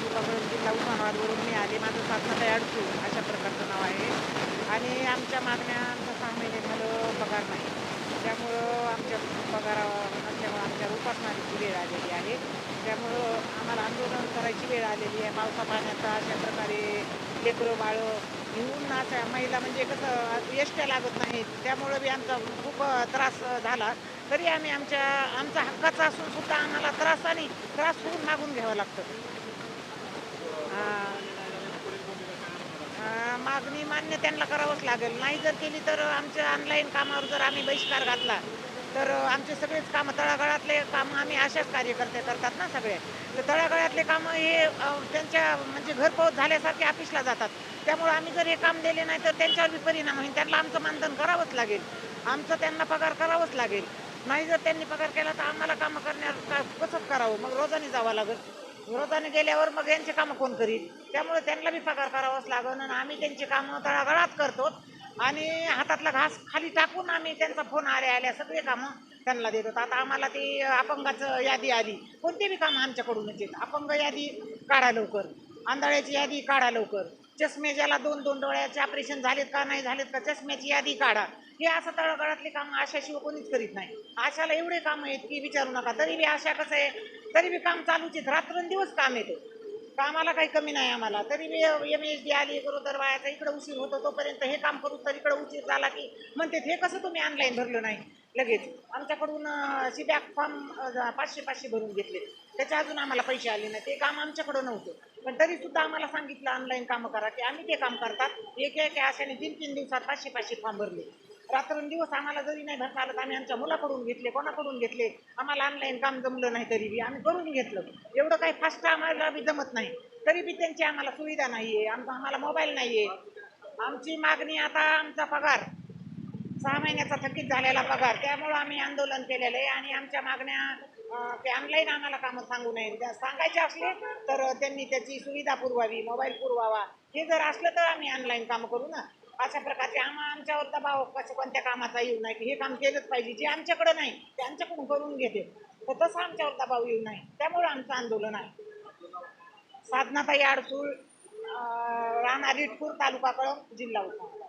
आहे तालुका कळंब जिल्हा उस्मानाबादवरून मी आले माझं साधनाताई अडचू अशा प्रकारचं नाव आहे. आणि आमच्या मागण्या आमचा सहा महिने झालं पगार नाही. त्यामुळं आमच्या पगारावर नसल्यामुळं आमच्या उपासनाची वेळ आलेली आहे. त्यामुळं आम्हाला आंदोलन करायची वेळ आलेली आहे. पावसा पाण्याचा अशा प्रकारे लेकरं बाळं घेऊन अशा महिला म्हणजे कसं एष्ट्या लागत नाहीत. त्यामुळं बी आमचा खूप त्रास झाला. तरी आम्ही आमच्या आमचा हक्काचा असून सुद्धा आम्हाला त्रास आणि त्रास होऊन मागून घ्यावं लागतं. मागणी मान्य त्यांना करावंच लागेल. नाही जर केली तर आमच्या ऑनलाईन कामावर जर आम्ही बहिष्कार घातला तर आमचे सगळेच कामं तळागाळातले कामं आम्ही अशाच कार्यकर्ते करतात ना सगळे. तर तळागाळातले कामं हे त्यांच्या म्हणजे घरपोच झाल्यासारखे ऑफिसला जातात. त्यामुळे आम्ही जर हे काम दिले नाही तर त्यांच्यावर परिणाम होईल. त्यांना आमचं मानधन करावंच लागेल. आमचं त्यांना पगार करावंच लागेल. नाही जर त्यांनी पगार केला तर आम्हाला कामं करण्यावर कसंच कसं करावं? मग रोजाने जावं लागेल. विरोधाने गेल्यावर मग यांचे कामं कोण करील? त्यामुळे त्यांना बी पगार करावाच लागन आणि आम्ही त्यांची कामं तळागळात करतो. आणि हातातला घास खाली टाकून आम्ही त्यांचा फोन आल्या आल्या सगळे कामं त्यांना देतो. आता आम्हाला ती अपंगाचं यादी आली. कोणती बी कामं आमच्याकडूनच येत अपंग यादी काढा लवकर. आंधळ्याची यादी काढा लवकर. चष्मे ज्याला दोन दोन डोळ्याचे ऑपरेशन झालेत का नाही झालेत का चष्म्याची यादी काढा. हे असं तळगळातली कामं आशाशिवाय कोणीच करीत नाही. आशाला एवढे कामं आहेत की विचारू नका. तरी बी आशा कसं आहे तरी बी काम चालूच आहेत. रात्रंदिवस काम येते. कामाला काही कमी नाही आम्हाला. तरी बी एम एच डी आली गरोदर वायाचा इकडं उशीर होतो तोपर्यंत हे काम करू तर इकडं उशीर झाला की म्हणते हे कसं तुम्ही ऑनलाईन भरलं नाही? लगेच. आमच्याकडून सीबॅक फॉर्म पाचशे पाचशे भरून घेतले. त्याच्या अजून आम्हाला पैसे आले नाही ते काम आमच्याकडं नव्हतं. पण तरी सुद्धा आम्हाला सांगितलं ऑनलाईन कामं करा की आम्ही ते काम करतात. एक एक अशाने तीन तीन दिवसात पाचशे पाचशे फॉर्म भरले. रात्रंदिवस आम्हाला जरी नाही भरता आलं तर आम्ही आमच्या मुलाकडून घेतले कोणाकडून घेतले? आम्हाला ऑनलाईन काम जमलं नाही तरी बी. आम्ही करून घेतलं. एवढं काही फास्ट आम्हाला बी जमत नाही. तरी बी त्यांची आम्हाला सुविधा नाही आहे आमचा आम्हाला मोबाईल नाही आहे आमची मागणी आता आमचा पगार. सहा महिन्याचा थकीत झालेला पगार. त्यामुळं आम्ही आंदोलन केलेलं आहे आणि आमच्या मागण्या ते ऑनलाईन आम्हाला कामं सांगू नये त्या सांगायचे असले तर त्यांनी त्याची सुविधा पुरवावी मोबाईल पुरवावा. हे जर असलं तर आम्ही ऑनलाईन कामं करू ना. अशा प्रकारचे आम्हा आमच्यावर दबाव कसं कोणत्या कामाचा येऊ नाही की हे काम केलंच पाहिजे. जे आमच्याकडं नाही ते आमच्याकडून करून घेते. तर तसं आमच्यावर दबाव येऊ नाही त्यामुळं आमचं आंदोलन आहे. साधनाताई अडसूळ राणा रिटपूर तालुका कळम जिल्हा होता